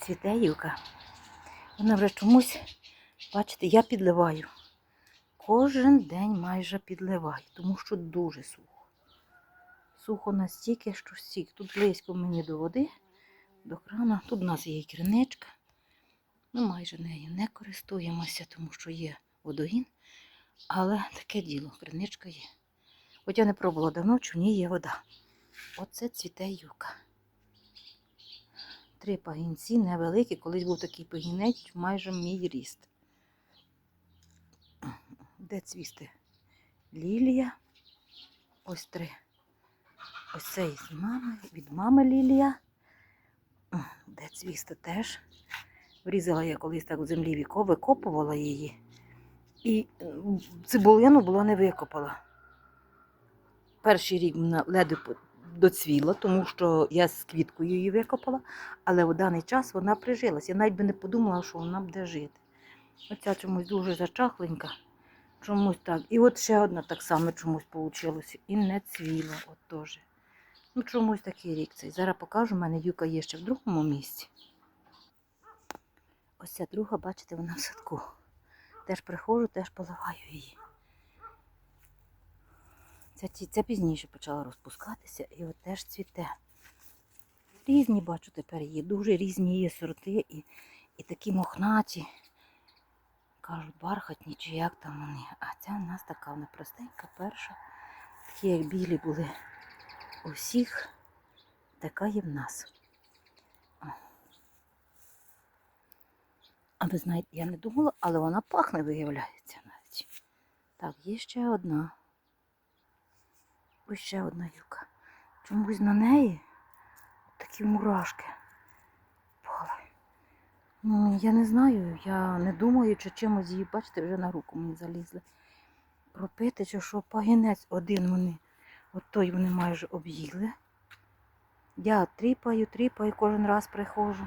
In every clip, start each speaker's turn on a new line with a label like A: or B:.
A: цвіте юка. Вона вже чомусь, бачите, я підливаю. Кожен день майже підливаю, тому що дуже сухо. Сухо настільки, що стік. Тут близько мені до води, до крана. Тут у нас є і. Ми майже нею не користуємося, тому що є водогін. Але таке діло, криничка є. Хоча не пробувала давно, чи в ній є вода. Оце цвіте юка. Три пагінці невеликі. Колись був такий пагінець, майже мій ріст. Де цвісти? Лілія. Ось три. Ось цей з мами, від мами Лілія. Де цвісти теж. Врізала я колись так в землі віко, викопувала її. І цибулину було не викопала. Перший рік ледве доцвіла, тому що я з квіткою її викопала, але в даний час вона прижилась. Я навіть би не подумала, що вона буде жити. Оця чомусь дуже зачахленька, чомусь так. І от ще одна так само чомусь вийшло. І не цвіла. От теж. Ну, чомусь такий рік цей. Зараз покажу, у мене юка є ще в другому місці. Ось ця друга, бачите, вона в садку. Теж приходжу, теж поливаю її. Ті- ця пізніше почала розпускатися і от теж цвіте. Різні, бачу, тепер є. Дуже різні є сорти і, і такі мохнаті. Кажуть, бархатні чи як там вони. А ця у нас така вона простенька, перша. Такі, як білі були у всіх, така є в нас. А ви знаєте, я не думала, але вона пахне, виявляється навіть. Так, є ще одна. Ось ще одна юка. Чомусь на неї такі мурашки. Пали. Ну, я не знаю, я не думаю, чи чимось її, бачите, вже на руку мені залізли. Пропити, чи що пагінець один вони. От той вони майже об'їли. Я тріпаю, тріпаю, кожен раз приходжу.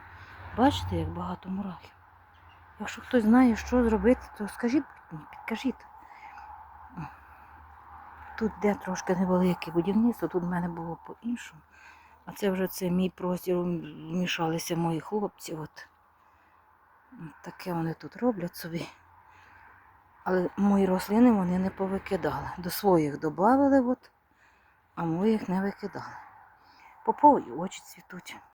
A: Бачите, як багато мурахів. Якщо хтось знає, що зробити, то скажіть мені, підкажіть. Тут де трошки невелике будівництво, тут в мене було по-іншому. А це вже це мій простір, вмішалися мої хлопці. От. Таке вони тут роблять собі. Але мої рослини вони не повикидали. До своїх додали, а моїх не викидали. Попові очі цвітуть.